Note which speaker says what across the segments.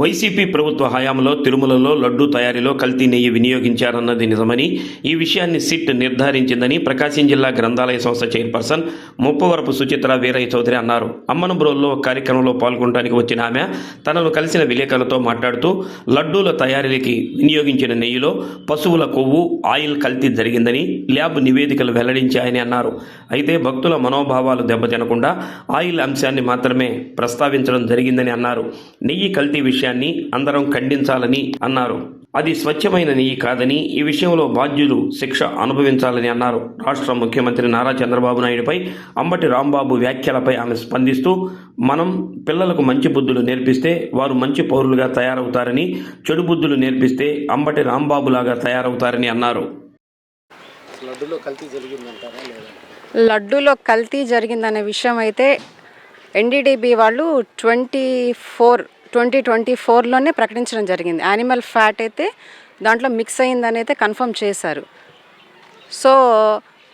Speaker 1: YCP ప్రభుత్వ హయాంలో తిరుమలలో లడ్డూ తయారీలో కల్తీ నెయ్యి వినియోగించారన్నది నిజమని ఈ విషయాన్ని సిట్ నిర్ధారించిందని ప్రకాశం జిల్లా గ్రంథాలయ సంస్థ చైర్పర్సన్ ముప్పవరపు సుచిత్ర వీరయ్య చౌదరి అన్నారు. అమ్మనబ్రోల్లో ఒక కార్యక్రమంలో పాల్గొనడానికి వచ్చిన ఆమె తనను కలిసిన విలేకరులతో మాట్లాడుతూ లడ్డూల తయారీకి వినియోగించిన నెయ్యిలో పశువుల కొవ్వు ఆయిల్ కల్తీ జరిగిందని ల్యాబ్ నివేదికలు వెల్లడించాయని అన్నారు. అయితే భక్తుల మనోభావాలు దెబ్బతినకుండా ఆయిల్ అంశాన్ని మాత్రమే ప్రస్తావించడం జరిగిందని అన్నారు. నెయ్యి కల్తీ విషయం విషయాన్ని అందరం ఖండించాలని అన్నారు. అది స్వచ్ఛమైన నెయ్యి కాదని ఈ విషయంలో బాధ్యులు శిక్ష అనుభవించాలని అన్నారు. రాష్ట్ర ముఖ్యమంత్రి నారా చంద్రబాబు నాయుడుపై అంబటి రాంబాబు వ్యాఖ్యలపై ఆమె స్పందిస్తూ మనం పిల్లలకు మంచి బుద్ధులు నేర్పిస్తే వారు మంచి పౌరులుగా తయారవుతారని చెడు బుద్ధులు నేర్పిస్తే అంబటి రాంబాబులాగా తయారవుతారని అన్నారు.
Speaker 2: లడ్డులో కల్తీ జరిగిందంటారా లేదా?
Speaker 3: లడ్డూలో కల్తీ జరిగిందనే విషయం అయితే ఎన్డీడీబీ వాళ్ళు ట్వంటీ ఫోర్ ట్వంటీ ట్వంటీ ఫోర్లోనే ప్రకటించడం జరిగింది. యానిమల్ ఫ్యాట్ అయితే దాంట్లో మిక్స్ అయిందని అయితే కన్ఫర్మ్ చేశారు. సో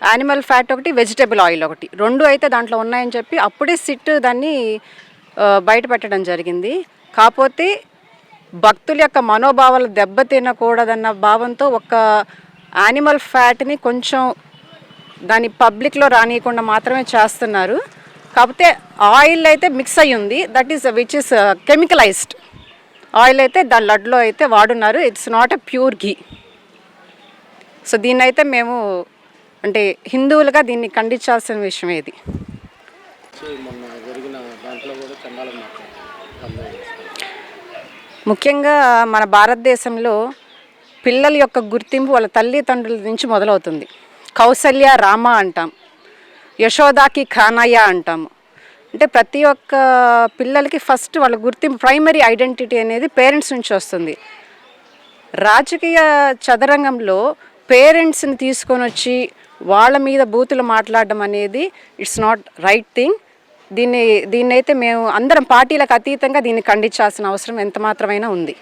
Speaker 3: యానిమల్ ఫ్యాట్ ఒకటి వెజిటేబుల్ ఆయిల్ ఒకటి. రెండు అయితే దాంట్లో ఉన్నాయని చెప్పి అప్పుడే సిట్ దాన్ని బయట పెట్టడం జరిగింది. కాకపోతే భక్తుల యొక్క మనోభావాలు దెబ్బతినకూడదన్న భావంతో ఒక యానిమల్ ఫ్యాట్ని కొంచెం దాన్ని పబ్లిక్లో రానియకుండా మాత్రమే చేస్తున్నారు. కాకపోతే ఆయిల్ అయితే మిక్స్ అయ్యి ఉంది. That is which is chemicalized oil అయితే దాని లడ్లో అయితే వాడున్నారు. It's not a pure ghee so దీన్ని అయితే మేము అంటే హిందువులుగా దీన్ని ఖండించాల్సిన విషయం ఇది.
Speaker 2: పందెం
Speaker 3: ముఖ్యంగా మన భారతదేశంలో పిల్లల యొక్క గుర్తింపు వాళ్ళ తల్లిదండ్రుల నుంచి మొదలవుతుంది. కౌసల్య రామ అంటాం. యశోదాకి ఖానయ్య అంటాము. అంటే ప్రతి ఒక్క పిల్లలకి ఫస్ట్ వాళ్ళ గుర్తింపు ప్రైమరీ ఐడెంటిటీ అనేది పేరెంట్స్ నుంచి వస్తుంది. రాజకీయ చదరంగంలో పేరెంట్స్ని తీసుకొని వచ్చి వాళ్ళ మీద బూతులు మాట్లాడడం అనేది ఇట్స్ నాట్ రైట్ థింగ్. దీన్ని దీన్నైతే మేము అందరం పార్టీలకు అతీతంగా దీన్ని ఖండించాల్సిన అవసరం ఎంత మాత్రమైనా ఉంది.